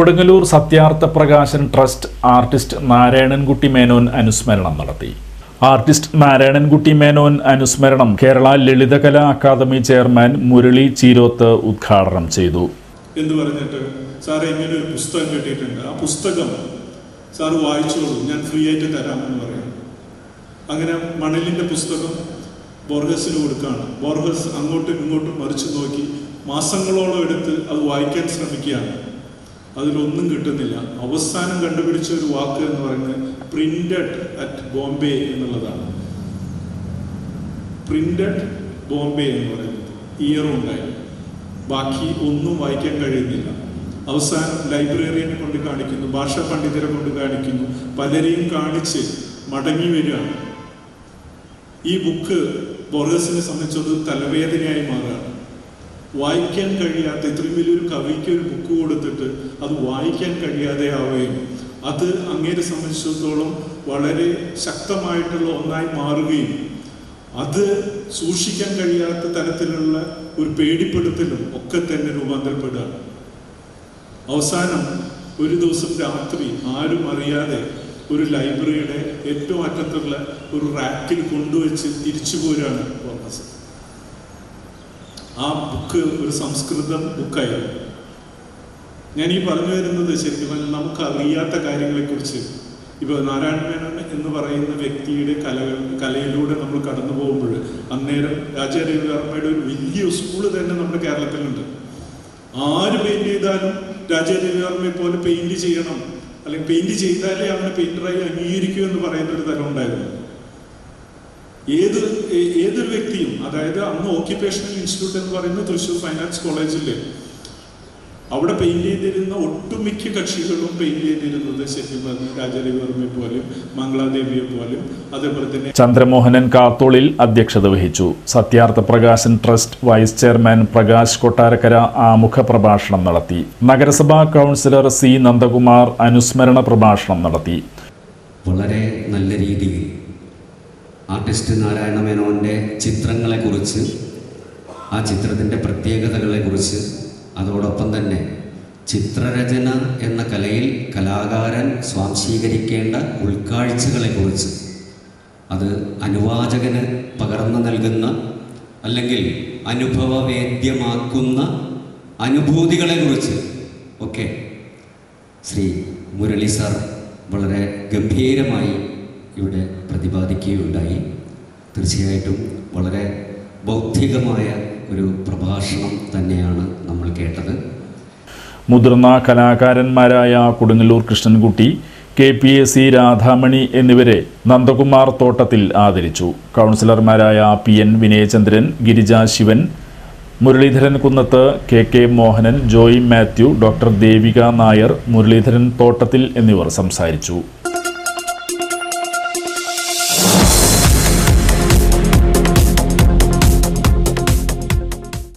Kodungallur Satyartha Prakashan trust artist Narayanankutty Menon അനുസ്മരണം നടത്തി. Artist Narayanankutty Menon അനുസ്മരണം കേരള ലളിതകലാ അക്കാദമി ചെയർമാൻ മുരളി ചീരോത്ത് ഉദ്ഘാടനം ചെയ്തു. എന്ന് പറഞ്ഞിട്ട്? സാർ ഇങ്ങനെ ഒരു പുസ്തകം കിട്ടിയിട്ടുണ്ട്. ആ പുസ്തകം സാർ വായിച്ചോളൂ. ഞാൻ ഫ്രീ ആയിട്ട് തരാമെന്ന് പറയാം. അങ്ങനെ മണലിന്റെ പുസ്തകം ബോർഗസിന് കൊടുക്കുകയാണ് ബോർഗസ് അങ്ങോട്ടും ഇങ്ങോട്ടും മറിച്ച് നോക്കി മാസങ്ങളോളം എടുത്ത് അത് വായിക്കാൻ ശ്രമിക്കുകയാണ്. അതിലൊന്നും കിട്ടുന്നില്ല. അവസാനം കണ്ടുപിടിച്ച ഒരു വാക്ക് എന്ന് പറയുന്നത് പ്രിന്റഡ് അറ്റ് ബോംബെ എന്നുള്ളതാണ്. പ്രിന്റഡ് ബോംബെ എന്ന് പറയുന്നത് ഇയറും ഉണ്ടായി. ബാക്കി ഒന്നും വായിക്കാൻ കഴിയുന്നില്ല. അവസാനം ലൈബ്രറിയനെ കൊണ്ട് കാണിക്കുന്നു ഭാഷാ പണ്ഡിതരെ കൊണ്ട് കാണിക്കുന്നു പലരെയും കാണിച്ച് മടങ്ങി വരികയാണ്. ഈ ബുക്ക് ബോർഗസിനെ സംബന്ധിച്ചത് തലവേദനയായി മാറുകയാണ്. വായിക്കാൻ കഴിയാത്ത ഇത്രയും വലിയൊരു കവിക്ക് ഒരു ബുക്ക് കൊടുത്തിട്ട് അത് വായിക്കാൻ കഴിയാതെ ആവുകയും അത് അങ്ങേരെ സംബന്ധിച്ചിടത്തോളം വളരെ ശക്തമായിട്ടുള്ള ഒന്നായി മാറുകയും അത് സൂക്ഷിക്കാൻ കഴിയാത്ത തരത്തിലുള്ള ഒരു പേടിപ്പെടുത്തലും ഒക്കെ തന്നെ രൂപാന്തരപ്പെടുകയാണ് അവസാനം ഒരു ദിവസം രാത്രി ആരും അറിയാതെ ഒരു ലൈബ്രറിയുടെ ഏറ്റവും അറ്റത്തുള്ള ഒരു റാക്കിൽ കൊണ്ടുവച്ച് തിരിച്ചു പോരാണ് ആ ബുക്ക് ഒരു സംസ്കൃതം ബുക്കായിരുന്നു. ഞാൻ ഈ പറഞ്ഞു വരുന്നത് ശരിക്കും നമുക്ക് അറിയാത്ത കാര്യങ്ങളെക്കുറിച്ച്. ഇപ്പോൾ നാരായണ മേനോൻ എന്ന് പറയുന്ന വ്യക്തിയുടെ കലകൾ കലയിലൂടെ നമ്മൾ കടന്നു പോകുമ്പോൾ അന്നേരം രാജാരവിവർമ്മയുടെ ഒരു വലിയ സ്കൂൾ തന്നെ നമ്മുടെ കേരളത്തിലുണ്ട്. ആര് പെയിന്റ് ചെയ്താലും രാജാരവിവർമ്മയെ പോലെ പെയിന്റ് ചെയ്യണം. അല്ലെങ്കിൽ പെയിന്റ് ചെയ്താലേ അവനെ പെയിന്ററായി അംഗീകരിക്കൂ എന്ന് പറയുന്ന ഒരു തരം ഉണ്ടായിരുന്നു. ഏത് ഏതൊരു വ്യക്തിയും അതായത് അന്ന് ഓക്യുപേഷണൽ ഇൻസ്റ്റിറ്റ്യൂട്ട് എന്ന് പറയുന്ന തൃശ്ശൂർ ഫൈനാൻസ് കോളേജിൽ അവിടെ പെയിന്റ് ചെയ്തിരുന്ന ഒട്ടുമിക്ക കക്ഷികളും പെയിന്റ് ചെയ്തിരുന്നത് ശരിക്കും പറഞ്ഞ രാജരവിവർമ്മയെ പോലും മംഗളാദേവിയെ പോലും അതേപോലെ തന്നെ ചന്ദ്രമോഹനൻ കാത്തോളിൽ അധ്യക്ഷത വഹിച്ചു. Satyartha Prakashan trust vice chairman Prakash Kottarakkara ആമുഖ പ്രഭാഷണം നടത്തി. നഗരസഭാ കൗൺസിലർ സി നന്ദകുമാർ അനുസ്മരണ പ്രഭാഷണം നടത്തി. വളരെ നല്ല രീതിയിൽ ആർട്ടിസ്റ്റ് നാരായണ മേനോന്റെ ചിത്രങ്ങളെക്കുറിച്ച് ആ ചിത്രത്തിന്റെ പ്രത്യേകതകളെക്കുറിച്ച് അതോടൊപ്പം തന്നെ ചിത്രരചന എന്ന കലയിൽ കലാകാരൻ സ്വാംശീകരിക്കേണ്ട ഉൾക്കാഴ്ചകളെക്കുറിച്ച് അത് അനുവാചകന് പകർന്നു നൽകുന്ന അല്ലെങ്കിൽ അനുഭവവേദ്യമാക്കുന്ന അനുഭൂതികളെക്കുറിച്ച് ഒക്കെ ശ്രീ മുരളി സാർ വളരെ ഗംഭീരമായി ഇവിടെ പ്രതിപാദിക്കുകയുണ്ടായി. തീർച്ചയായിട്ടും വളരെ ബൗദ്ധികമായ ഒരു പ്രഭാഷണം തന്നെയാണ് നമ്മൾ കേട്ടത്. മുതിർന്ന കലാകാരന്മാരായ Kodungallur Krishnankutty K P A C Radhamani എന്നിവരെ നന്ദകുമാർ തോട്ടത്തിൽ ആദരിച്ചു. കൗൺസിലർമാരായ P N Vinayachandran Girija Sivan Muraleedharan Kunnath K K Mohanan Joy Mathew doctor Devika Nair Muraleedharan Thottathil എന്നിവർ സംസാരിച്ചു.